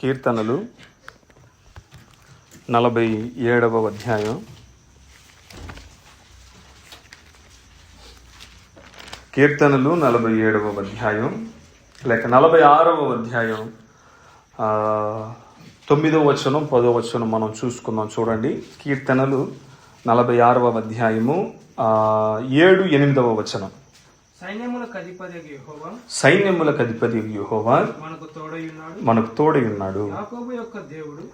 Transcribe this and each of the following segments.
కీర్తనలు నలభై ఏడవ అధ్యాయం. కీర్తనలు నలభై ఏడవ అధ్యాయం లేక నలభై ఆరవ అధ్యాయం తొమ్మిదవ తొమ్మిదో వచనం పదో వచనం మనం చూసుకుందాం చూడండి. కీర్తనలు నలభై ఆరవ అధ్యాయము ఏడు ఎనిమిదవ వచనం. సైన్యములకు అధిపతి యెహోవా. మనకు తోడై ఉన్నాడు.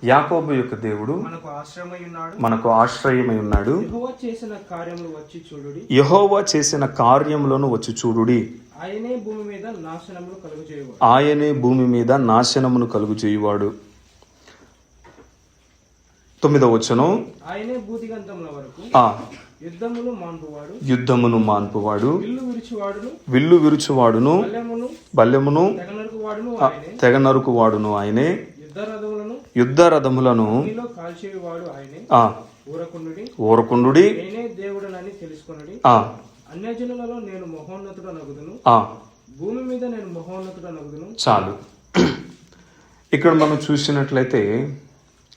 యాకోబు యొక్క దేవుడు. మనకు ఆశ్రయమై ఉన్నాడు. యెహోవా చేసిన కార్యములు వచ్చి చూడుడి. యహోవా చేసిన కార్యములను వచ్చి చూడుడి. ఆయనే భూమి మీద నాశనమును కలుగు చేయువాడు. తొమ్మిదవ వచనం. ఆయనే వరకు మాన్పువాడు. యుద్ధమును మాన్పువాడు. విల్లు విరిచివాడును. బల్యమును బల్యమును తెగనరకు వాడును ఆయనే. తెగ యుద్ధ రథములను అన్యజనులలో నేను భూమి మీద నేను నగుదును చాలు. ఇక్కడ మనం చూసినట్లయితే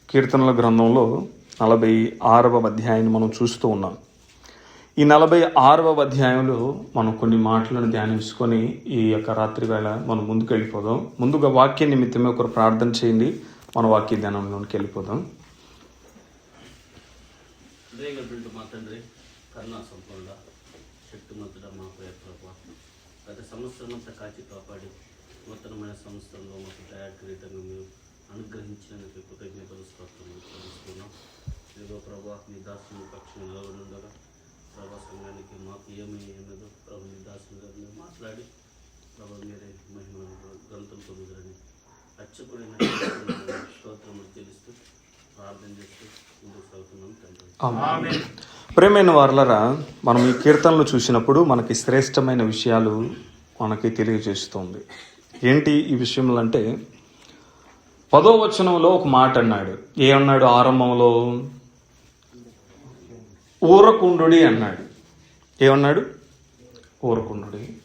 కీర్తనల గ్రంథంలో నలభై ఆరవ అధ్యాయాన్ని మనం చూస్తూ ఉన్నాం. ఈ నలభై ఆరవ అధ్యాయంలో మనం కొన్ని మాటలను ధ్యానించుకొని ఈ యొక్క రాత్రి వేళ మనం ముందుకు వెళ్ళిపోదాం. ముందుగా వాక్య నిమిత్తమే ఒకరు ప్రార్థన చేయండి. మన వాక్య ధ్యానంలోనికి వెళ్ళిపోదాం. మా తండ్రి కరుణా సంపూర్ణ శక్తిమంతుడ మా ప్రియ గత సంవత్సరం అంతా కాచి కాపాడి నూతనమైన సంవత్సరంలో మాకు దయాగ్రీతంగా మీరు అనుగ్రహించినందుకు కృతజ్ఞతలు స్పష్టం తెలుసుకున్నాం ఇదిగో ప్రభా మీ దాసుని పక్షం నిలబడి ఉండగా ప్రభా సంఘానికి మాకు ఏమీ ఉన్నదో ప్రభు మీ గారిని మాట్లాడి ప్రభా మీరే మహిమ గ్రంథం పొందుదరని అచ్చకుడైన స్తోత్రములు తెలుస్తూ ప్రార్థన చేస్తూ ముందుకు సాగుతున్నాం తండ్రి. ప్రేమైన వార్లరా మనం ఈ కీర్తనలు చూసినప్పుడు మనకి శ్రేష్టమైన విషయాలు మనకి తెలియజేస్తుంది. ఏంటి ఈ విషయంలో అంటే పదో వచనంలో ఒక మాట అన్నాడు. ఏమన్నాడు? ఆరంభంలో ఊరకుండుడి అన్నాడు. ఏమన్నాడు? ఊరకుండుడి.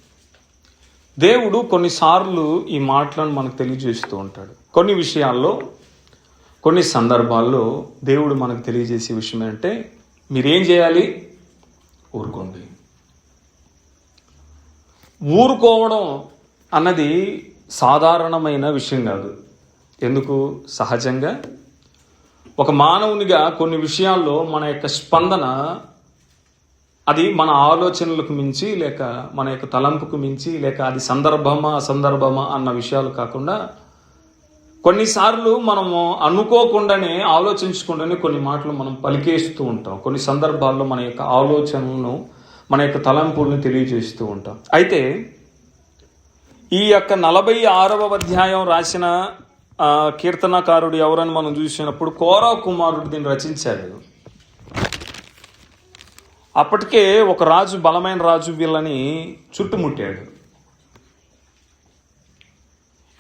దేవుడు కొన్నిసార్లు ఈ మాటలను మనకు తెలియజేస్తూ ఉంటాడు. కొన్ని విషయాల్లో కొన్ని సందర్భాల్లో దేవుడు మనకు తెలియజేసే విషయం ఏంటంటే మీరేం చేయాలి? ఊరుకోండి. ఊరుకోవడం అన్నది సాధారణమైన విషయం కాదు. ఎందుకు? సహజంగా ఒక మానవునిగా కొన్ని విషయాల్లో మన యొక్క స్పందన అది మన ఆలోచనలకు మించి లేక మన యొక్క తలంపుకు మించి లేక అది సందర్భమా అసందర్భమా అన్న విషయాలు కాకుండా కొన్నిసార్లు మనము అనుకోకుండానే ఆలోచించకుండానే కొన్ని మాటలు మనం పలికేస్తూ ఉంటాం. కొన్ని సందర్భాల్లో మన యొక్క ఆలోచనలను మన యొక్క తలంపులను తెలియజేస్తూ ఉంటాం. అయితే ఈ యొక్క నలభై ఆరవ అధ్యాయం రాసిన కీర్తనకారుడు ఎవరని మనం చూసినప్పుడు కోరా కుమారుడు దీన్ని రచించాడు. అప్పటికే ఒక రాజు బలమైన రాజు వీళ్ళని చుట్టుముట్టాడు.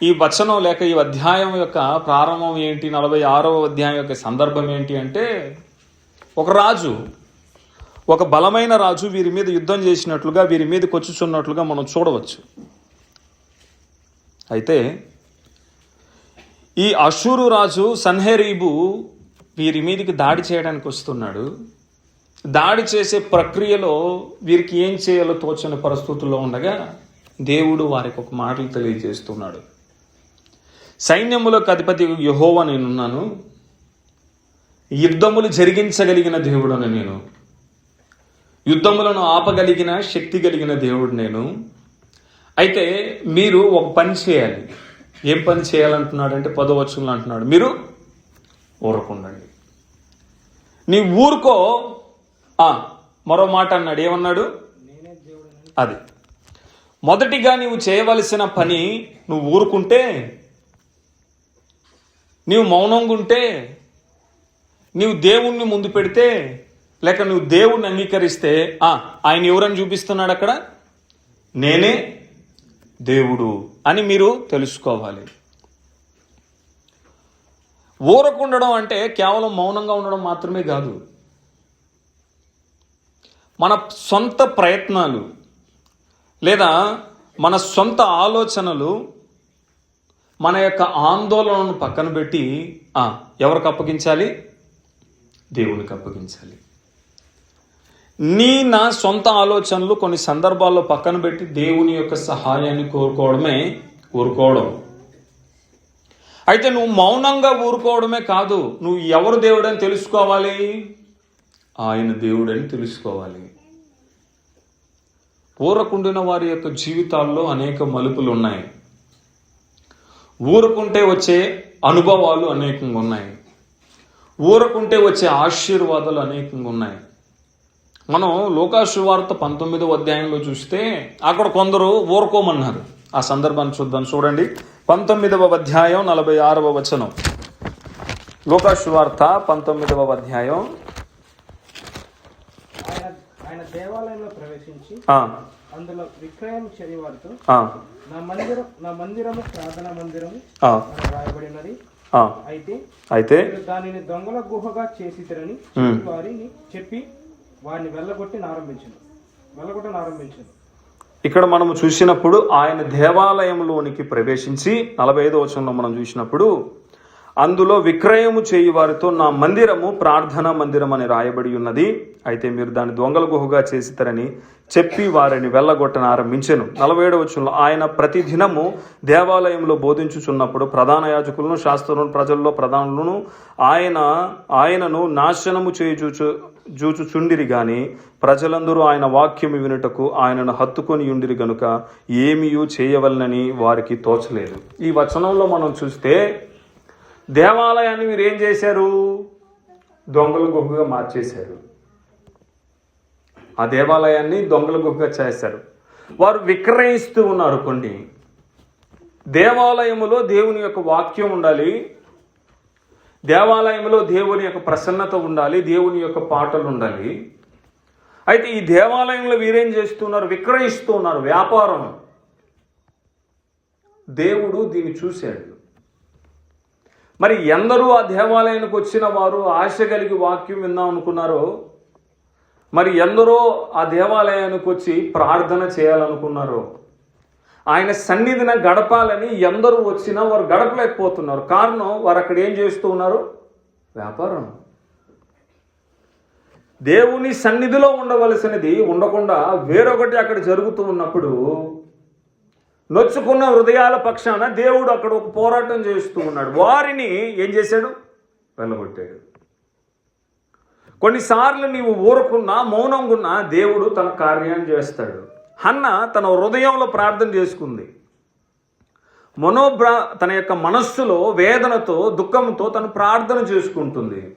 ఈ వచనం లేక ఈ అధ్యాయం యొక్క ప్రారంభం ఏంటి నలభై ఆరవ అధ్యాయం యొక్క సందర్భం ఏంటి అంటే ఒక రాజు ఒక బలమైన రాజు వీరి మీద యుద్ధం చేసినట్లుగా వీరి మీదకి వచ్చుచున్నట్లుగా మనం చూడవచ్చు. అయితే ఈ అషూరు రాజు సన్హెరీబు వీరి మీదకి దాడి చేయడానికి వస్తున్నాడు. దాడి చేసే ప్రక్రియలో వీరికి ఏం చేయాలో తోచని పరిస్థితుల్లో ఉండగా దేవుడు వారికి ఒక మాటలు తెలియజేస్తున్నాడు. సైన్యములకు అధిపతి యహోవా నేనున్నాను. యుద్ధములు జరిగించగలిగిన దేవుడను నేను. యుద్ధములను ఆపగలిగిన శక్తి కలిగిన దేవుడు నేను. అయితే మీరు ఒక పని చేయాలి. ఏం పని చేయాలంటున్నాడు అంటే పదవచనంలో అంటున్నాడు. మీరు ఊరకుండండి. నీ ఊరుకో. మరో మాట అన్నాడు. ఏమన్నాడు? అది. మొదటిగా నీవు చేయవలసిన పని నువ్వు ఊరుకుంటే నీవు మౌనంగా ఉంటే నీవు దేవుణ్ణి ముందు పెడితే లేక నువ్వు దేవుణ్ణి అంగీకరిస్తే ఆయన ఎవరని చూపిస్తున్నాడు అక్కడ? నేనే. దేవుడు అని మీరు తెలుసుకోవాలి. ఊరకుండడం అంటే కేవలం మౌనంగా ఉండడం మాత్రమే కాదు. మన సొంత ప్రయత్నాలు లేదా మన సొంత ఆలోచనలు మన యొక్క ఆందోళనను పక్కన పెట్టి ఎవరికి అప్పగించాలి? దేవునికి అప్పగించాలి. నీ నా సొంత ఆలోచనలు కొన్ని సందర్భాల్లో పక్కన పెట్టి దేవుని యొక్క సహాయాన్ని కోరుకోవడమే ఊరుకోవడం. అయితే నువ్వు మౌనంగా ఊరుకోవడమే కాదు నువ్వు ఎవరు దేవుడని తెలుసుకోవాలి? ఆయన దేవుడని తెలుసుకోవాలి. ఊరకుండిన వారి యొక్క జీవితాల్లో అనేక మలుపులు ఉన్నాయి. ఊరుకుంటే వచ్చే అనుభవాలు అనేకంగా ఉన్నాయి. ఊరకుంటే వచ్చే ఆశీర్వాదాలు అనేకంగా ఉన్నాయి. మనం లోకాసు వార్త పంతొమ్మిదవ అధ్యాయంలో చూస్తే అక్కడ కొందరు ఊరుకోమన్నారు. ఆ సందర్భాన్ని చూద్దాం. చూడండి. పంతొమ్మిదవ అధ్యాయం నలభై ఆరవ వచనం. లోకాసు వార్త పంతొమ్మిదవ అధ్యాయం. ఆయన దేవాలయంలో ప్రవేశించి ఆ, అందులో విక్రయం నా మందిరం నా మందిరము ప్రార్థనా మందిరము రాయబడినది. అయితే అయితే దానిని దొంగల గుహగా ఉమ్. వారిని చెప్పి వారిని వెళ్ళగొట్టి ఆరంభించింది వెళ్ళగొట్టని ఆరంభించింది ఇక్కడ మనము చూసినప్పుడు ఆయన దేవాలయంలోనికి ప్రవేశించి నలభై ఐదో వచనంలో మనం చూసినప్పుడు అందులో విక్రయము చేయి వారితో నా మందిరము ప్రార్థనా మందిరం అని రాయబడి ఉన్నది. అయితే మీరు దాన్ని దొంగల గుహగా చేసితారని చెప్పి వారిని వెళ్ళగొట్టని ఆరంభించాను. నలభై ఏడవ వచనంలో ఆయన ప్రతి దినము దేవాలయంలో బోధించుచున్నప్పుడు ప్రధాన యాజకులను శాస్త్రులను ప్రజల్లో ప్రధానులను ఆయన ఆయనను నాశనము చేయుచు జూచుచుండిరి గాని ప్రజలందరూ ఆయన వాక్యము వినుటకు ఆయనను హత్తుకొని ఉండిరి గనుక ఏమియూ చేయవలనని వారికి తోచలేదు. ఈ వచనంలో మనం చూస్తే దేవాలయాన్ని మీరు ఏం చేశారు? దొంగల గుహగా మార్చేశారు. ఆ దేవాలయాన్ని దొంగల గుహగా చేశారు. వారు విక్రయిస్తూ ఉన్నారు కొన్ని. దేవాలయములో దేవుని యొక్క వాక్యం ఉండాలి. దేవాలయంలో దేవుని యొక్క ప్రసన్నత ఉండాలి దేవుని యొక్క పాటలు ఉండాలి. అయితే ఈ దేవాలయంలో వీరేం చేస్తున్నారు? విక్రయిస్తూ ఉన్నారు వ్యాపారం. దేవుడు దీన్ని చూశాడు. మరి ఎందరూ ఆ దేవాలయానికి వచ్చిన వారు ఆశ కలిగి వాక్యం విందాం అనుకున్నారో? మరి ఎందరో ఆ దేవాలయానికి వచ్చి ప్రార్థన చేయాలనుకున్నారో? ఆయన సన్నిధిన గడపాలని ఎందరూ వచ్చినా వారు గడపలేకపోతున్నారు. కారణం వారు అక్కడ ఏం చేస్తూ ఉన్నారు? వ్యాపారం. దేవుని సన్నిధిలో ఉండవలసినది ఉండకుండా వేరొకటి అక్కడ జరుగుతూ ఉన్నప్పుడు నొచ్చుకున్న హృదయాల పక్షాన దేవుడు అక్కడ ఒక పోరాటం చేస్తూ ఉన్నాడు. వారిని ఏం చేశాడు? వెళ్ళగొట్టాడు. కొన్నిసార్లు నీవు ఊరకున్నా మౌనంగున్నా దేవుడు తన కార్యాన్ని చేస్తాడు. హన్న తన హృదయంలో ప్రార్థన చేసుకుంది. మనోభ్రా తన యొక్క మనస్సులో వేదనతో దుఃఖంతో తను ప్రార్థన చేసుకుంటుంది.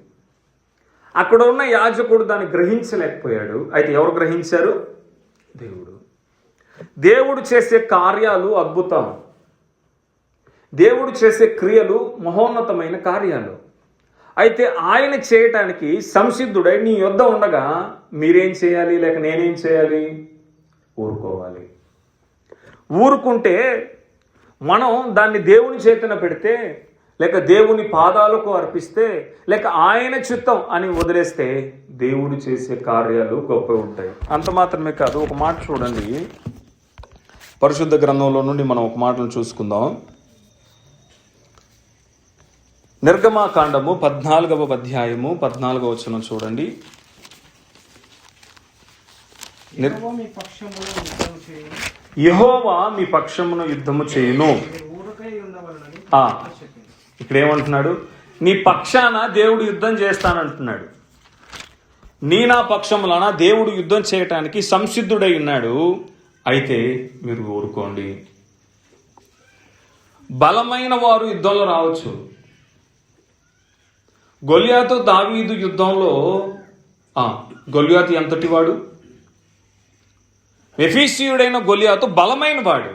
అక్కడ ఉన్న యాజకుడు దాన్ని గ్రహించలేకపోయాడు. అయితే ఎవరు గ్రహించారు? దేవుడు. దేవుడు చేసే కార్యాలు అద్భుతం. దేవుడు చేసే క్రియలు మహోన్నతమైన కార్యాలు. అయితే ఆయన చేయటానికి సంసిద్ధుడై నీ యొద్ద ఉండగా మీరేం చేయాలి? లేక నేనేం చేయాలి? ఊరుకోవాలి. ఊరుకుంటే మనం దాన్ని దేవుని చేతన పెడితే లేక దేవుని పాదాలకు అర్పిస్తే లేక ఆయన చిత్తం అని వదిలేస్తే దేవుడు చేసే కార్యాలు గొప్ప ఉంటాయి. అంత మాత్రమే కాదు ఒక మాట చూడండి. పరిశుద్ధ గ్రంథంలో నుండి మనం ఒక మాటను చూసుకుందాం. నిర్గమాకాండము పద్నాలుగవ అధ్యాయము పద్నాలుగవ వచనం చూడండి. యెహోవా మీ పక్షమును యుద్ధము చేయును. ఇక్కడ ఏమంటున్నాడు నీ పక్షాన దేవుడు యుద్ధం చేస్తానంటున్నాడు. నీ నా పక్షములన దేవుడు యుద్ధం చేయటానికి సంసిద్ధుడై ఉన్నాడు. అయితే మీరు ఊరుకోండి. బలమైన వారు యుద్ధంలో రావచ్చు. గొలియాతో దావీదు యుద్ధంలో ఆ, గొలియాతు ఎంతటి వాడు ఎఫీసియుడైన గొలియాతు బలమైన వాడు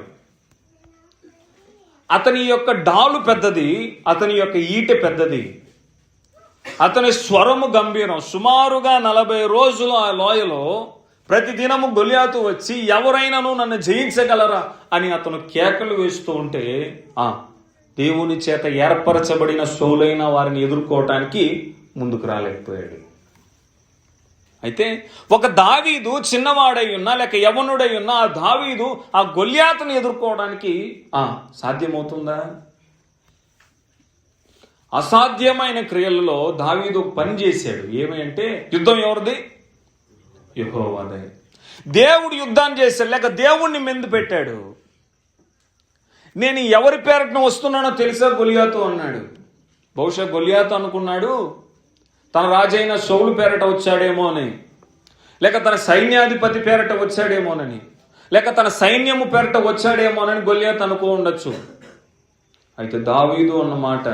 అతని యొక్క డాలు పెద్దది అతని యొక్క ఈట పెద్దది. అతని స్వరము గంభీరం. సుమారుగా నలభై రోజులు ఆ లోయలో ప్రతిదినము గొలియాతు వచ్చి ఎవరైనాను నన్ను జయించగలరా అని అతను కేకలు వేస్తూ ఉంటే ఆ దేవుని చేత ఏర్పరచబడిన సోలైన వారిని ఎదుర్కోవటానికి ముందుకు రాలేకపోయాడు. అయితే ఒక దావీదు చిన్నవాడై ఉన్నా లేక యవనుడై ఉన్నా ఆ దావీదు ఆ గొల్యాతను ఎదుర్కోవడానికి ఆ సాధ్యమవుతుందా? అసాధ్యమైన క్రియలలో దావీదు పని చేశాడు. ఏమంటే యుద్ధం ఎవరిది? యహోవాదే. దేవుడు యుద్ధాన్ని చేశాడు లేక దేవుణ్ణి మెందు పెట్టాడు. నేను ఎవరి పేరటన వస్తున్నానో తెలుసా? గొలియాతో అన్నాడు. బహుశా గొలియాతో అనుకున్నాడు తన రాజైన సౌలు పేరట వచ్చాడేమో అని. లేక తన సైన్యాధిపతి పేరట వచ్చాడేమోనని లేక తన సైన్యము పేరట వచ్చాడేమోనని గొలియాత్ అనుకో ఉండొచ్చు. అయితే దావీదు అన్నమాట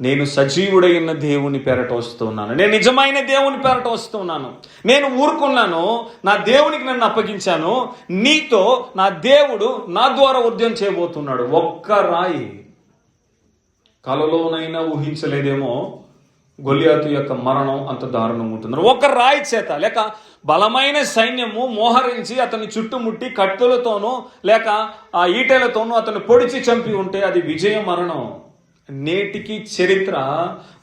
నేను సజీవుడైన దేవుని పేరట వస్తున్నాను. నేను నిజమైన దేవుని పేరట వస్తున్నాను. నేను ఊరుకున్నాను నా దేవునికి నన్ను అప్పగించాను నీతో నా దేవుడు నా ద్వారా ఉద్యం చేయబోతున్నాడు. ఒక్క రాయి కలలోనైనా ఊహించలేదేమో. గొలియాతు యొక్క మరణం అంత దారుణం ఉంటుంది ఒక రాయి చేత లేక బలమైన సైన్యము మోహరించి అతని చుట్టుముట్టి కత్తులతోనూ లేక ఆ ఈటెలతోనూ అతను పొడిచి చంపి ఉంటే అది విజయ మరణం. నేటికి చరిత్ర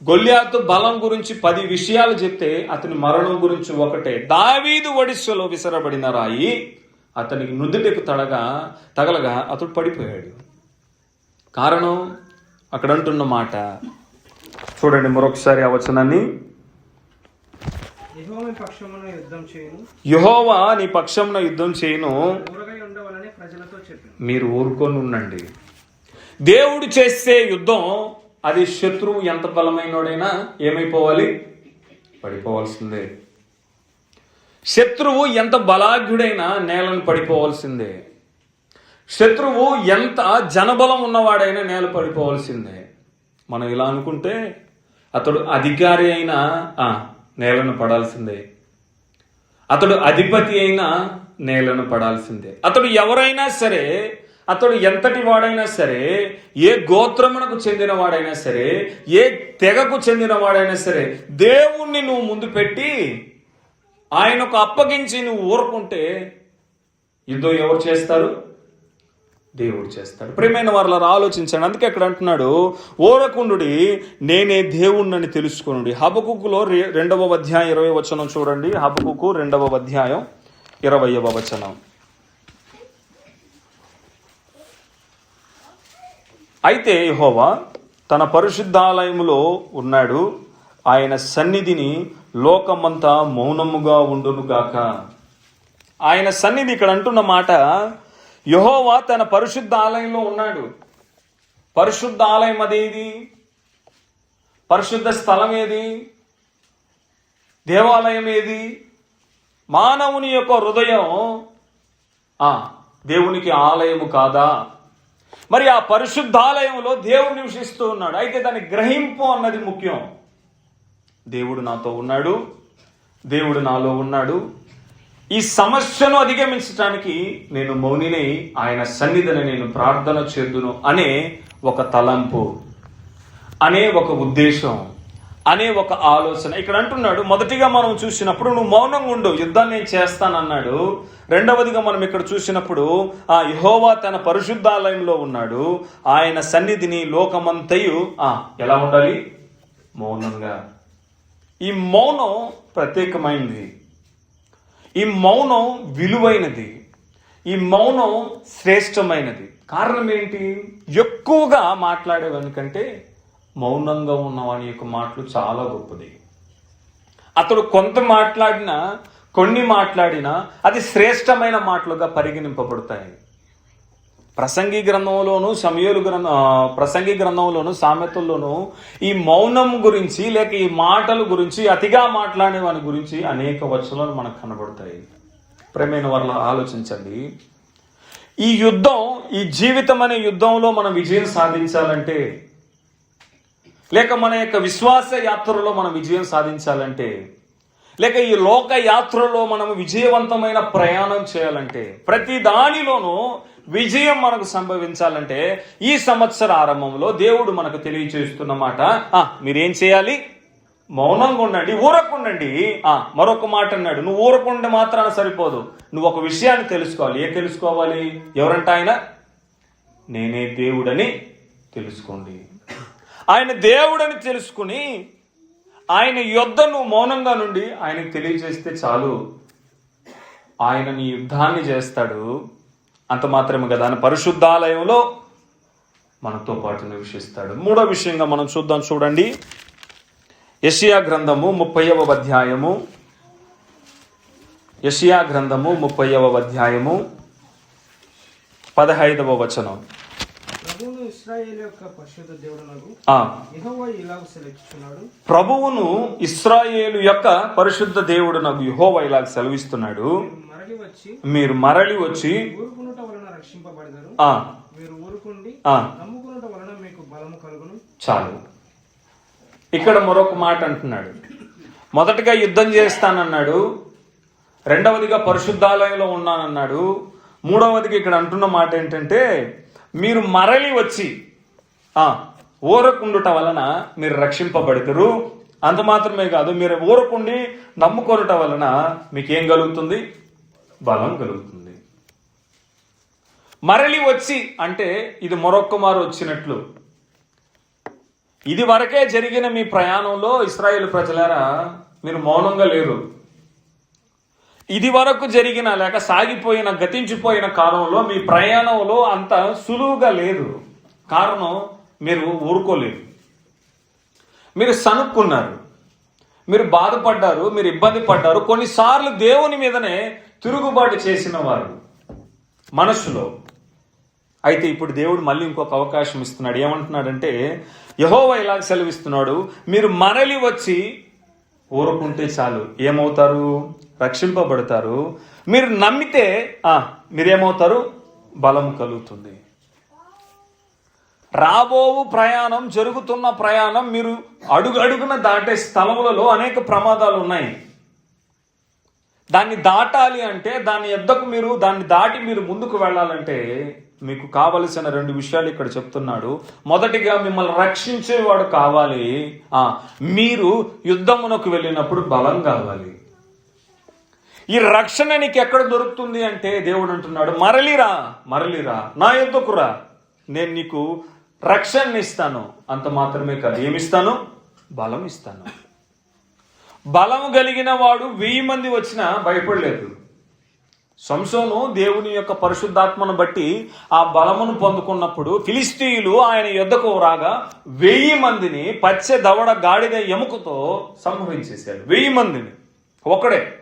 గొల్యాతు బలం గురించి పది విషయాలు చెప్తే అతని మరణం గురించి ఒకటే. దావీదు ఒడిస్సులో విసరబడిన రాయి అతనికి నుదుటికి తడగా తగలగా అతడు పడిపోయాడు. కారణం? అక్కడ అంటున్న మాట చూడండి మరొకసారి ఆ వచనాన్ని. యెహోవా పక్షమున నీ పక్షంలో యుద్ధం చేయను. మీరు ఊరుకొని ఉండండి. దేవుడు చేసే యుద్ధం అది శత్రువు ఎంత బలమైనోడైనా ఏమైపోవాలి? పడిపోవాల్సిందే. శత్రువు ఎంత బలాఢ్యుడైనా నేలను పడిపోవాల్సిందే. శత్రువు ఎంత జనబలం ఉన్నవాడైనా నేల పడిపోవాల్సిందే. మనం ఇలా అనుకుంటే అతడు అధికారి అయినా నేలను పడాల్సిందే. అతడు అధిపతి అయినా నేలను పడాల్సిందే. అతడు ఎవరైనా సరే అతడు ఎంతటి వాడైనా సరే ఏ గోత్రమునకు చెందిన వాడైనా సరే ఏ తెగకు చెందిన వాడైనా సరే దేవుణ్ణి నువ్వు ముందు పెట్టి ఆయనకు అప్పగించి నువ్వు ఊరుకుంటే యుద్ధం ఎవరు చేస్తారు? దేవుడు చేస్తాడు. ప్రేమైన వారిలో ఆలోచించాడు. అందుకే అక్కడ అంటున్నాడు ఓరకుండుడి నేనే దేవుణ్ణని తెలుసుకునుడి. హబకుకులో రెండవ అధ్యాయం ఇరవై వచనం చూడండి. హబకుకు రెండవ అధ్యాయం ఇరవయవ వచనం. అయితే యహోవా తన పరిశుద్ధాలయములో ఉన్నాడు. ఆయన సన్నిధిని లోకమంతా మౌనముగా ఉండునుగాక. ఆయన సన్నిధి ఇక్కడ అంటున్న మాట యహోవా తన పరిశుద్ధ ఆలయంలో ఉన్నాడు. పరిశుద్ధ ఆలయం అదేది పరిశుద్ధ స్థలం ఏది? దేవాలయం ఏది? మానవుని యొక్క హృదయం ఆ దేవునికి ఆలయము కాదా? మరి ఆ పరిశుద్ధాలయంలో దేవుడు నివసిస్తూ ఉన్నాడు. అయితే దాని గ్రహింపు అన్నది ముఖ్యం. దేవుడు నాతో ఉన్నాడు. దేవుడు నాలో ఉన్నాడు. ఈ సమస్యను అధిగమించడానికి నేను మౌనిని ఆయన సన్నిధిని నేను ప్రార్థన చేద్దును అనే ఒక తలంపు అనే ఒక ఉద్దేశం అనే ఒక ఆలోచన. ఇక్కడ అంటున్నాడు మొదటిగా మనం చూసినప్పుడు నువ్వు మౌనంగా ఉండు యుద్ధాన్ని నేను చేస్తానన్నాడు. రెండవదిగా మనం ఇక్కడ చూసినప్పుడు ఆ యహోవా తన పరిశుద్ధాలయంలో ఉన్నాడు. ఆయన సన్నిధిని లోకమంతయు ఎలా ఉండాలి? మౌనంగా. ఈ మౌనం ప్రత్యేకమైనది ఈ మౌనం విలువైనది. ఈ మౌనం శ్రేష్టమైనది. కారణం ఏంటి? ఎక్కువగా మాట్లాడేవానికంటే మౌనంగా ఉన్నవాని యొక్క మాటలు చాలా గొప్పది. అతడు కొంత మాట్లాడినా కొన్ని మాట్లాడినా అది శ్రేష్టమైన మాటలుగా పరిగణింపబడతాయి. ప్రసంగి గ్రంథంలోను సమయలు గ్రంథ ప్రసంగి గ్రంథంలోను సామెతల్లోను ఈ మౌనం గురించి లేక ఈ మాటల గురించి అతిగా మాట్లాడే వాని గురించి అనేక వచనాలు మనకు కనబడతాయి. ప్రేమైన వాళ్ళ ఆలోచించండి. ఈ యుద్ధం ఈ జీవితం అనే యుద్ధంలో మనం విజయం సాధించాలంటే లేక మన యొక్క విశ్వాస యాత్రలో మనం విజయం సాధించాలంటే లేక ఈ లోక యాత్రలో మనం విజయవంతమైన ప్రయాణం చేయాలంటే ప్రతి దానిలోనూ విజయం మనకు సంభవించాలంటే ఈ సంవత్సర ఆరంభంలో దేవుడు మనకు తెలియచేస్తున్నమాట మీరేం చేయాలి? మౌనంగా ఉండండి ఊరకుండండి. ఆ మరొక మాట అన్నాడు నువ్వు ఊరకుండే మాత్రాన సరిపోదు. నువ్వు ఒక విషయాన్ని తెలుసుకోవాలి. ఏ తెలుసుకోవాలి? ఎవరంట ఆయన? నేనే దేవుడని తెలుసుకోండి. ఆయన దేవుడని తెలుసుకుని ఆయన యొద్ద నువ్వు మౌనంగా నుండి ఆయనకు తెలియజేస్తే చాలు. ఆయన నీ యుద్ధాన్ని చేస్తాడు. అంత మాత్రమే కదా. ఆయన పరిశుద్ధాలయంలో మనతో పాటు నివసిస్తాడు. మూడో విషయంగా మనం చూద్దాం చూడండి. యషియా గ్రంథము ముప్పైవ అధ్యాయము. యషియా గ్రంథము ముప్పైవ అధ్యాయము. పదహైదవ వచనం. ప్రభువును ఇస్రాయేల్ యొక్క పరిశుద్ధ ఇలాగ దేవుడు నాకు యహోవా ఇలా సెలవిస్తున్నాడు. మీరు మరలి వచ్చి మీరు మరలి వచ్చి ఊరుకునుట వలన రక్షింపబడతారు ఆ. మీరు ఊరుకుండి ఆ. నమ్ముకునుట వలన మీకు బలము కలుగును. చాలు. ఇక్కడ మరొక మాట అంటున్నాడు. మొదటగా యుద్ధం చేస్తానన్నాడు. రెండవదిగా పరిశుద్ధాలయంలో ఉన్నానన్నాడు. మూడవదిగా ఇక్కడ అంటున్న మాట ఏంటంటే మీరు మరలి వచ్చి ఆ ఊరకుండుట వలన మీరు రక్షింపబడతారు అంత మాత్రమే కాదు మీరు ఊరకుండి నమ్ముకొనుట వలన మీకేం కలుగుతుంది? బలం కలుగుతుంది. మరలి వచ్చి అంటే ఇది మరొక్కమారు వచ్చినట్లు. ఇది వరకే జరిగిన మీ ప్రయాణంలో ఇస్రాయేల్ ప్రజలారా మీరు మౌనంగా లేరు. ఇది వరకు జరిగిన లేక సాగిపోయిన గతించిపోయిన కాలంలో మీ ప్రయాణంలో అంత సులువుగా లేదు. కారణం మీరు ఊరుకోలేదు మీరు సనుక్కున్నారు మీరు బాధపడ్డారు మీరు ఇబ్బంది పడ్డారు. కొన్నిసార్లు దేవుని మీదనే తిరుగుబాటు చేసిన వారు మనసులో అయితే ఇప్పుడు దేవుడు మళ్ళీ ఇంకొక అవకాశం ఇస్తున్నాడు. ఏమంటున్నాడంటే యహోవ ఇలా సెలవిస్తున్నాడు మీరు మరలి వచ్చి ఊరుకుంటే చాలు. ఏమవుతారు? రక్షింపబడతారు. మీరు నమ్మితే ఆ, మీరేమవుతారు? బలం కలుగుతుంది. రాబోవు ప్రయాణం జరుగుతున్న ప్రయాణం మీరు అడుగు అడుగున దాటే స్థలములలో అనేక ప్రమాదాలు ఉన్నాయి. దాన్ని దాటాలి అంటే దాని ఎద్దకు మీరు దాన్ని దాటి మీరు ముందుకు వెళ్ళాలంటే మీకు కావలసిన రెండు విషయాలు ఇక్కడ చెప్తున్నాడు. మొదటిగా మిమ్మల్ని రక్షించేవాడు కావాలి. మీరు యుద్ధమునకు వెళ్ళినప్పుడు బలం కావాలి. ఈ రక్షణ నీకు ఎక్కడ దొరుకుతుంది అంటే దేవుడు అంటున్నాడు మరలిరా మరలిరా నా ఎద్దుకు రా. నేను నీకు రక్షణ ఇస్తాను. అంత మాత్రమే కాదు. ఏమిస్తాను? బలం ఇస్తాను. బలము కలిగిన వాడు వెయ్యి మంది వచ్చినా భయపడలేదు. సంసోను దేవుని యొక్క పరిశుద్ధాత్మను బట్టి ఆ బలమును పొందుకున్నప్పుడు ఫిలిస్తీయులు ఆయన యుద్ధకు రాగా వెయ్యి మందిని పచ్చ దవడ గాడిద ఎముకతో సంహరించేశాడు వెయ్యి మందిని. ఒకడే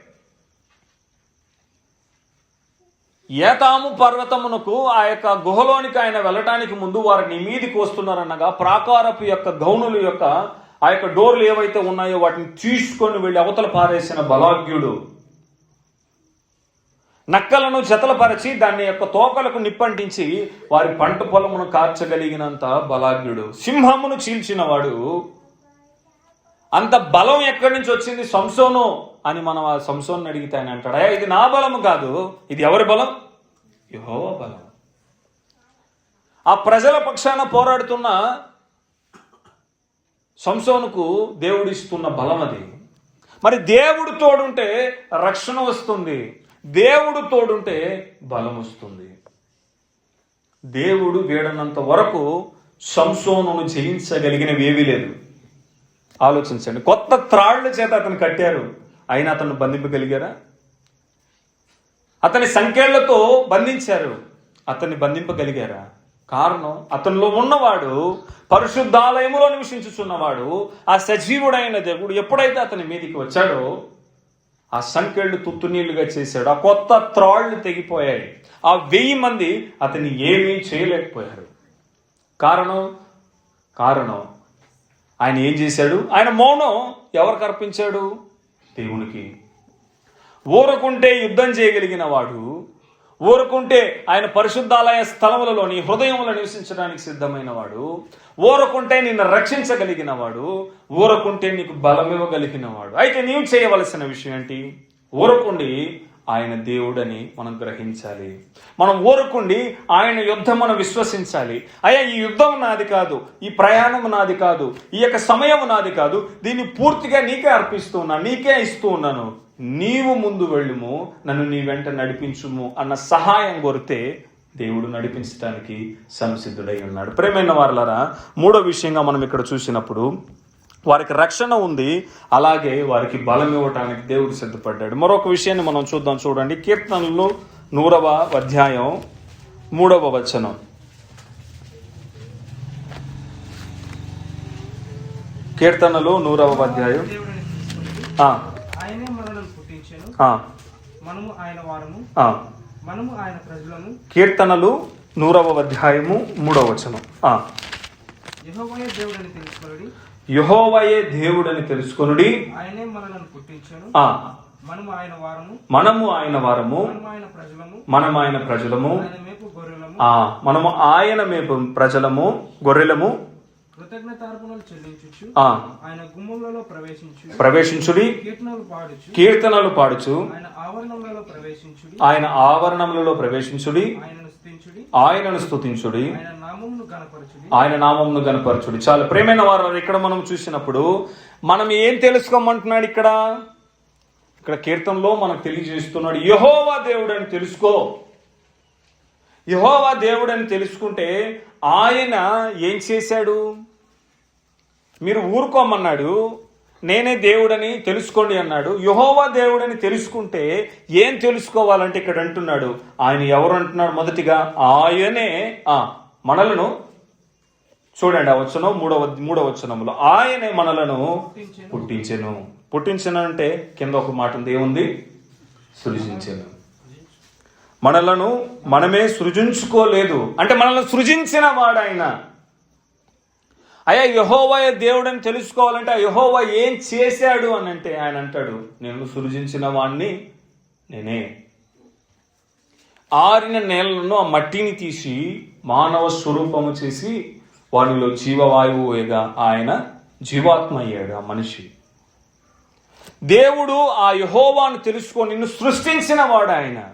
ఏతాము పర్వతమునకు ఆ యొక్క గుహలోనికి ఆయన వెళ్ళటానికి ముందు వారిని మీదికి వస్తున్నారనగా ప్రాకారపు యొక్క గౌనుల యొక్క ఆ యొక్క డోర్లు ఏవైతే ఉన్నాయో వాటిని తీసుకొని వెళ్ళి అవతల పారేసిన బలాగ్యుడు. నక్కలను జతలపరచి దాని యొక్క తోకలకు నిప్పంటించి వారి పంట పొలమును కార్చగలిగినంత బలాగ్యుడు. సింహమును చీల్చినవాడు. అంత బలం ఎక్కడి నుంచి వచ్చింది? సంసోను అని మనం ఆ సంసోన్ అడిగితే ఆయన అంటాడు "అయ్యా, ఇది నా బలం కాదు ఇది ఎవరి బలం? యహో బలం. ఆ ప్రజల పక్షాన పోరాడుతున్న సంసోనుకు దేవుడు ఇస్తున్న బలం అది మరి దేవుడు తోడుంటే రక్షణ వస్తుంది. దేవుడు తోడుంటే బలం వస్తుంది. దేవుడు వీడనంత వరకు సంసోనును జయించగలిగినవి ఏవీ లేదు. ఆలోచించండి. కొత్త త్రాళ్ళ చేత అతను కట్టారు. అయినా అతను బంధింపగలిగారా? అతని సంఖ్యలతో బంధించారు. అతన్ని బంధింపగలిగారా? కారణం అతనిలో ఉన్నవాడు పరిశుద్ధాలయములో నివసించుచున్నవాడు ఆ సజీవుడైన దేవుడు ఎప్పుడైతే అతని మీదికి వచ్చాడో ఆ సంఖ్యలు తుత్తునీళ్ళుగా చేశాడు ఆ కొత్త త్రాళ్ళు తెగిపోయాయి. ఆ వెయ్యి మంది అతన్ని ఏమీ చేయలేకపోయారు. కారణం కారణం. ఆయన ఏం చేశాడు? ఆయన మౌనం ఎవరికి అర్పించాడు? దేవునికి. ఊరకుంటే యుద్ధం చేయగలిగిన వాడు ఓరుకుంటే ఆయన పరిశుద్ధాలయ స్థలములలో నీ హృదయంలో నివసించడానికి సిద్ధమైన వాడు ఊరకుంటే నిన్ను రక్షించగలిగిన వాడు ఊరకుంటే నీకు బలమివ్వగలిగిన వాడు అయితే నీవు చేయవలసిన విషయం ఏంటి? ఊరకుండి ఆయన దేవుడని మనం గ్రహించాలి. మనం ఓరుకుండి ఆయన యుద్ధం మనం విశ్వసించాలి. అయ్యా ఈ యుద్ధం నాది కాదు ఈ ప్రయాణం నాది కాదు ఈ యొక్క సమయం నాది కాదు. దీన్ని పూర్తిగా నీకే అర్పిస్తూ ఉన్నాను నీకే ఇస్తూ ఉన్నాను. నీవు ముందు వెళ్ళుము నన్ను నీ వెంట నడిపించుము అన్న సహాయం కొరితే దేవుడు నడిపించడానికి సంసిద్ధుడై ఉన్నాడు. ప్రేమైన వారులరా మూడో విషయంగా మనం ఇక్కడ చూసినప్పుడు వారికి రక్షణ ఉంది అలాగే వారికి బలం ఇవ్వటానికి దేవుడు సిద్ధపడ్డాడు. మరొక విషయాన్ని మనం చూద్దాం చూడండి. కీర్తనలు నూరవ అధ్యాయం మూడవ వచనం. కీర్తనలు నూరవ అధ్యాయం. మనము ఆయన వారము. ఆ. మనము ఆయన ప్రజలను. కీర్తనలు నూరవ అధ్యాయము మూడవ వచనం. యెహోవాయే దేవుడని తెలుసుకుని యెహోవాయే దేవుడని తెలుసుకొనుడి. ఆయనే మనలను పుట్టించెను. ఆ, మనము ఆయన వారము. మనము ఆయన వారము. మనము ఆయన ప్రజలము. మనం ఆయన ప్రజలము. మేపు మనము ఆయన మేము ప్రజలము గొర్రెలము. ప్రవేశించుడి కీర్తనలు పాడుచు ఆయన ఆవరణములలో ప్రవేశించుడి ఆయనను స్తుతించుడి ఆయన నామమును గనపరచుడి చాలా. ప్రేమైన వారు ఇక్కడ మనం చూసినప్పుడు మనం ఏం తెలుసుకోమంటున్నాడు ఇక్కడ? ఇక్కడ కీర్తనలో మనకు తెలియజేస్తున్నాడు యహోవా దేవుడని తెలుసుకో. యహోవా దేవుడని తెలుసుకుంటే ఆయన ఏం చేశాడు? మీరు ఊరుకోమన్నాడు నేనే దేవుడని తెలుసుకోండి అన్నాడు. యహోవా దేవుడని తెలుసుకుంటే ఏం తెలుసుకోవాలంటే ఇక్కడ అంటున్నాడు. ఆయన ఎవరు అంటున్నాడు మొదటిగా? ఆయనే ఆ మనలను. చూడండి ఆ వచనం మూడవ మూడవ వచనములో ఆయనే మనలను పుట్టించెను. పుట్టించను అంటే కింద ఒక మాట ఉంది. ఏముంది? సృజించను. మనలను మనమే సృజించుకోలేదు. అంటే మనల్ని సృజించిన వాడు ఆయన అయ్యా యహోవా దేవుడని తెలుసుకోవాలంటే ఆ యహోవా ఏం చేశాడు? అని అంటే ఆయన అంటాడు నేను సృజించిన వాణ్ణి నేనే. ఆరిన నేలను ఆ మట్టిని తీసి మానవ స్వరూపము చేసి వానిలో జీవవాయువుగా ఆయన జీవాత్మ అయ్యాడు ఆ మనిషి. దేవుడు ఆ యహోవాను తెలుసుకొని నిన్ను సృష్టించిన వాడు ఆయన.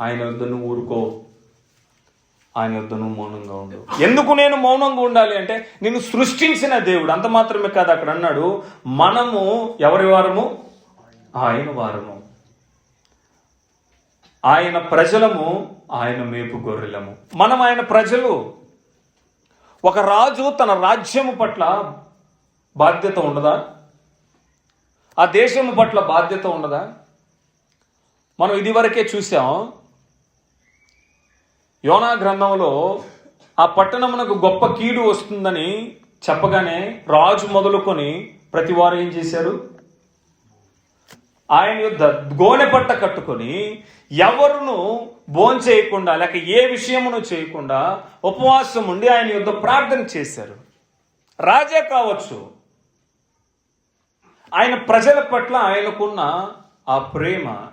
ఆయన వద్ద నువ్వు ఊరుకో. ఆయన వద్ద నువ్వు మౌనంగా ఉండు. ఎందుకు నేను మౌనంగా ఉండాలి అంటే నిన్ను సృష్టించిన దేవుడు అంత మాత్రమే కాదు అక్కడ అన్నాడు మనము ఎవరి వారము? ఆయన వారము. ఆయన ప్రజలము ఆయన మేపు గొర్రెలము. మనం ఆయన ప్రజలు. ఒక రాజు తన రాజ్యము పట్ల బాధ్యత ఉండదా? ఆ దేశము పట్ల బాధ్యత ఉండదా? మనం ఇదివరకే చూసాం యోనా గ్రంథంలో ఆ పట్టణమునకు గొప్ప కీడు వస్తుందని చెప్పగానే రాజు మొదలుకొని ప్రతి వారు ఏం చేశారు? ఆయన యుద్ధ గోనె పట్ట కట్టుకొని ఎవరును భోంచేయకుండా లేక ఏ విషయమును చేయకుండా ఉపవాసం ఉండి ఆయన యుద్ధ ప్రార్థన చేశారు. రాజే కావచ్చు. ఆయన ప్రజల పట్ల ఆయనకున్న ఆ ప్రేమ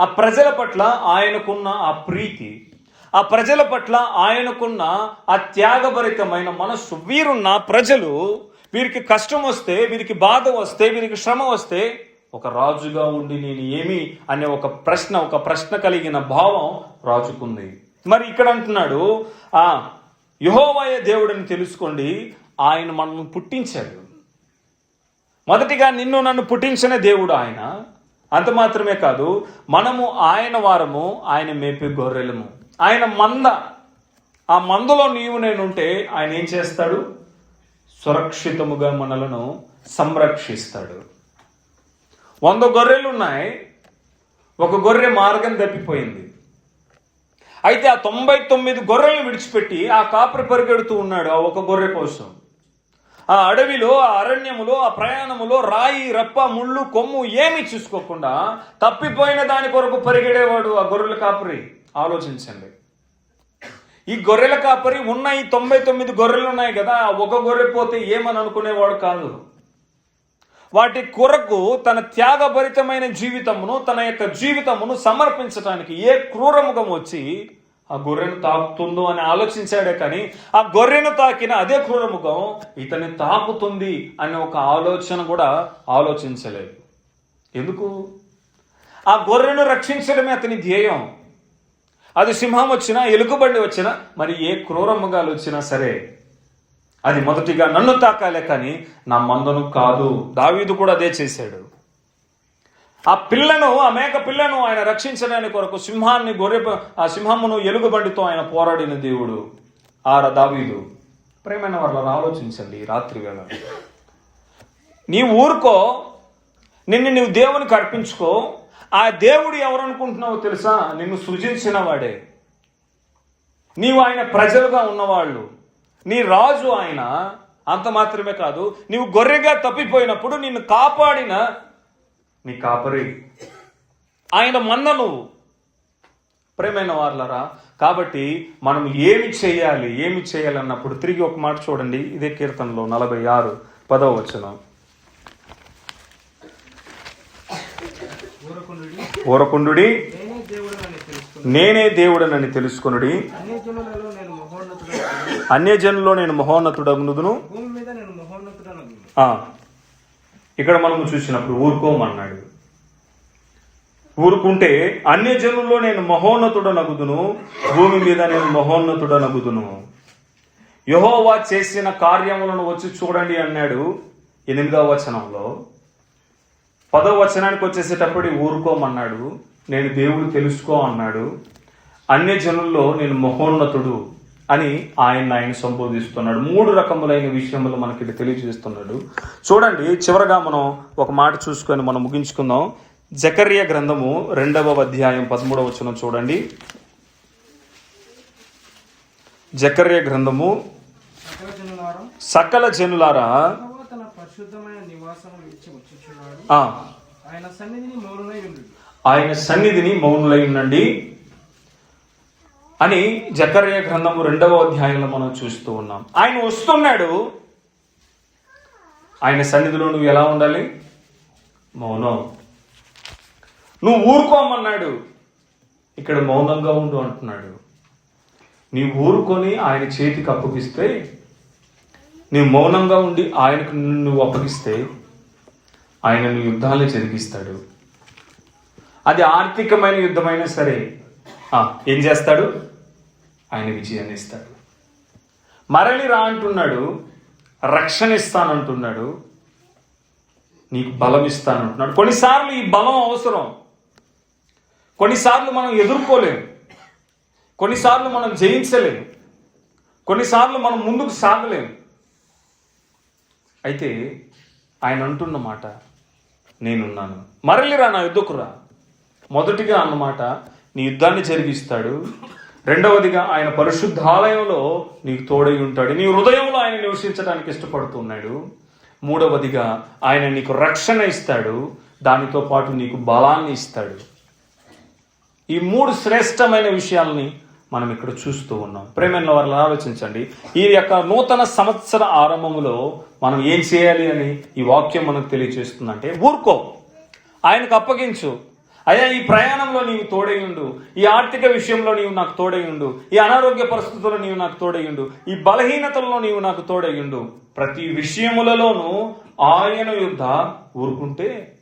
ఆ ప్రజల పట్ల ఆయనకున్న ఆ ప్రీతి ఆ ప్రజల పట్ల ఆయనకున్న ఆ త్యాగభరితమైన మనస్సు. వీరున్న ప్రజలు వీరికి కష్టం వస్తే వీరికి బాధ వస్తే వీరికి శ్రమ వస్తే ఒక రాజుగా ఉండి నేను ఏమి అనే ఒక ప్రశ్న ఒక ప్రశ్న కలిగిన భావం రాజుకుంది. మరి ఇక్కడ అంటున్నాడు ఆ యహోవాయ దేవుడని తెలుసుకోండి ఆయన మనల్ని పుట్టించాడు. మొదటిగా నిన్ను నన్ను పుట్టించిన దేవుడు ఆయన. అంత మాత్రమే కాదు మనము ఆయన వారము ఆయన మేపే గొర్రెలము. ఆయన మంద. ఆ మందలో నీవు నేనుంటే ఆయన ఏం చేస్తాడు? సురక్షితముగా మనలను సంరక్షిస్తాడు. వంద గొర్రెలు ఉన్నాయి ఒక గొర్రె మార్గం తప్పిపోయింది. అయితే ఆ తొంభై తొమ్మిది గొర్రెలను విడిచిపెట్టి ఆ కాపరి పరిగెడుతూ ఉన్నాడు ఆ ఒక గొర్రె కోసం. ఆ అడవిలో ఆ అరణ్యములో ఆ ప్రయాణములో రాయి రప్ప ముళ్ళు కొమ్ము ఏమీ చూసుకోకుండా తప్పిపోయిన దాని కొరకు పరిగెడేవాడు ఆ గొర్రెల కాపరి. ఆలోచించండి. ఈ గొర్రెల కాపరి ఉన్న ఈ తొంభై తొమ్మిది గొర్రెలు ఉన్నాయి కదా ఆ ఒక గొర్రె పోతే ఏమని అనుకునేవాడు కాదు. వాటి కొరకు తన త్యాగభరితమైన జీవితమును తన యొక్క జీవితమును సమర్పించడానికి ఏ క్రూరముఖం వచ్చి ఆ గొర్రెను తాకుతుందో అని ఆలోచించాడే కానీ ఆ గొర్రెను తాకిన అదే క్రూరముఖం ఇతన్ని తాకుతుంది అనే ఒక ఆలోచన కూడా ఆలోచించలేదు. ఎందుకు? ఆ గొర్రెను రక్షించడమే అతని ధ్యేయం. అది సింహం వచ్చినా ఎలుగుబండి వచ్చినా మరి ఏ క్రూరమ్మగాలు వచ్చినా సరే అది మొదటిగా నన్ను తాకాలే కానీ నా మందను కాదు. దావీదు కూడా అదే చేశాడు. ఆ పిల్లను ఆ మేక పిల్లను ఆయన రక్షించడానికి కొరకు సింహాన్ని గొర్రె ఆ సింహమును ఎలుగుబండితో ఆయన పోరాడిన దేవుడు ఆర దావీదు. ప్రేమైన వాళ్ళని ఆలోచించండి రాత్రి వేళ. నీ ఊరుకో నిన్ను నువ్వు దేవునికి అర్పించుకో ఆ దేవుడు ఎవరనుకుంటున్నావో తెలుసా? నిన్ను సృజించిన వాడే నీవు ఆయన ప్రజలుగా ఉన్నవాళ్ళు. నీ రాజు ఆయన. అంత మాత్రమే కాదు నీవు గొర్రెగా తప్పిపోయినప్పుడు నిన్ను కాపాడిన నీ కాపరి. ఆయన మంద నువ్వు. ప్రేమైన వార్లరా కాబట్టి మనం ఏమి చేయాలి ఏమి చేయాలన్నప్పుడు తిరిగి ఒక మాట చూడండి. ఇదే కీర్తనలో నలభై ఆరు పదవ వచనం. ఊరకుండుడి నేనే దేవుడనని తెలుసుకొనుడి. అన్ని జనులలో నేను మహోన్నతుడు అన్యజనుల్లో నేను మహోన్నతుడగునుదును. ఇక్కడ మనము చూసినప్పుడు ఊరుకోమన్నాడు. ఊరుకుంటే అన్య జనుల్లో నేను మహోన్నతుడనగుదును. భూమి మీద నేను మహోన్నతుడనగుదును. యహోవా చేసిన కార్యములను వచ్చి చూడండి అన్నాడు. ఎనిమిదవ వచనంలో. పదవ వచనానికి వచ్చేసేటప్పుడు ఊరుకోమన్నాడు నేను దేవుడు తెలుసుకో అన్నాడు అన్య జనుల్లో నేను మహోన్నతుడు అని ఆయన ఆయన సంబోధిస్తున్నాడు. మూడు రకములైన విషయములు మనకి తెలియజేస్తున్నాడు. చూడండి చివరగా మనం ఒక మాట చూసుకొని మనం ముగించుకుందాం. జకర్య గ్రంథము రెండవ అధ్యాయం పదమూడవ వచనం చూడండి. జకర్య గ్రంథము జనులారం సకల జనులారా యెహోవా తన పరిశుద్ధమైన నివాసం విడిచి వచ్చుచున్నాడు ఆ, ఆయన సన్నిధిని ఉండు ఆయన సన్నిధిని మౌనులై ఉండండి. అని జకర్య గ్రంథము రెండవ అధ్యాయంలో మనం చూస్తూ ఉన్నాం. ఆయన వస్తున్నాడు. ఆయన సన్నిధిలో నువ్వు ఎలా ఉండాలి? మౌనం. నువ్వు ఊరుకోమన్నాడు. ఇక్కడ మౌనంగా ఉండు అంటున్నాడు. నీవు ఊరుకొని ఆయన చేతికి అప్పగిస్తే నీవు మౌనంగా ఉండి ఆయనకు నువ్వు అప్పగిస్తే ఆయన యుద్ధాలు జరిగిస్తాడు. అది ఆర్థికమైన యుద్ధమైనా సరే ఏం చేస్తాడు? ఆయన విజయాన్ని ఇస్తాడు. మరలి రా అంటున్నాడు రక్షణ ఇస్తానంటున్నాడు నీకు బలం ఇస్తానంటున్నాడు. కొన్నిసార్లు ఈ బలం అవసరం. కొన్నిసార్లు మనం ఎదుర్కోలేము కొన్నిసార్లు మనం జయించలేము కొన్నిసార్లు మనం ముందుకు సాగలేము అయితే ఆయన అంటున్న మాట నేనున్నాను. మరలిరా నా యుద్ధకురా మొదటిగా అన్నమాట నీ యుద్ధాన్ని జరిగిస్తాడు. రెండవదిగా ఆయన పరిశుద్ధాలయంలో నీకు తోడై ఉంటాడు. నీ హృదయంలో ఆయన నివసించడానికి ఇష్టపడుతున్నాడు. మూడవదిగా ఆయన నీకు రక్షణ ఇస్తాడు. దానితో పాటు నీకు బలాన్ని ఇస్తాడు. ఈ మూడు శ్రేష్టమైన విషయాల్ని మనం ఇక్కడ చూస్తూ ఉన్నాం. ప్రేమైన వారిని ఆలోచించండి. ఈ యొక్క నూతన సంవత్సర ఆరంభములో మనం ఏం చేయాలి అని ఈ వాక్యం మనకు తెలియజేస్తుందంటే ఊరుకో. ఆయనకు అప్పగించు. అయ్యా ఈ ప్రయాణంలో నీవు తోడయ్యుండు ఈ ఆర్థిక విషయంలో నీవు నాకు తోడయ్యుండు ఈ అనారోగ్య పరిస్థితుల్లో నీవు నాకు తోడయ్యుండు ఈ బలహీనతల్లో నీవు నాకు తోడయ్యుండు ప్రతి విషయములలోనూ ఆయన యుద్ధ ఊరుకుంటే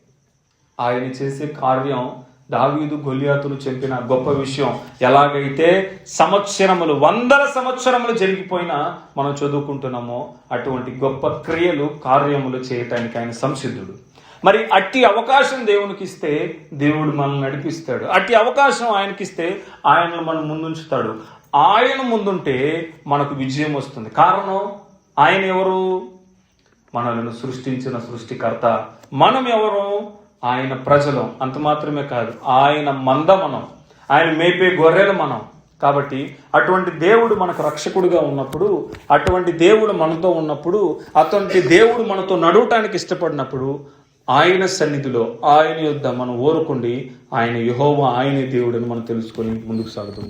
ఆయన చేసే కార్యం దావీదు గొలియాతులు చెప్పిన గొప్ప విషయం ఎలాగైతే సంవత్సరములు వందల సంవత్సరములు జరిగిపోయినా మనం చదువుకుంటున్నామో అటువంటి గొప్ప క్రియలు కార్యములు చేయటానికి ఆయన సంసిద్ధుడు. మరి అట్టి అవకాశం దేవునికి ఇస్తే దేవుడు మనల్ని నడిపిస్తాడు. అట్టి అవకాశం ఆయనకిస్తే ఆయన మనం ముందుంచుతాడు. ఆయన ముందుంటే మనకు విజయం వస్తుంది. కారణం ఆయన ఎవరు? మనలను సృష్టించిన సృష్టికర్త. మనం ఎవరు ఆయన ప్రజలు. అంత మాత్రమే కాదు ఆయన మంద మనం ఆయన మేపే గొర్రెలు మనం. కాబట్టి అటువంటి దేవుడు మనకు రక్షకుడుగా ఉన్నప్పుడు అటువంటి దేవుడు మనతో ఉన్నప్పుడు అటువంటి దేవుడు మనతో నడవటానికి ఇష్టపడినప్పుడు ఆయన సన్నిధిలో ఆయన యొద్ద మనం ఓరుకుండి ఆయన యుహోవ ఆయనే దేవుడని మనం తెలుసుకొని ముందుకు సాగుతాం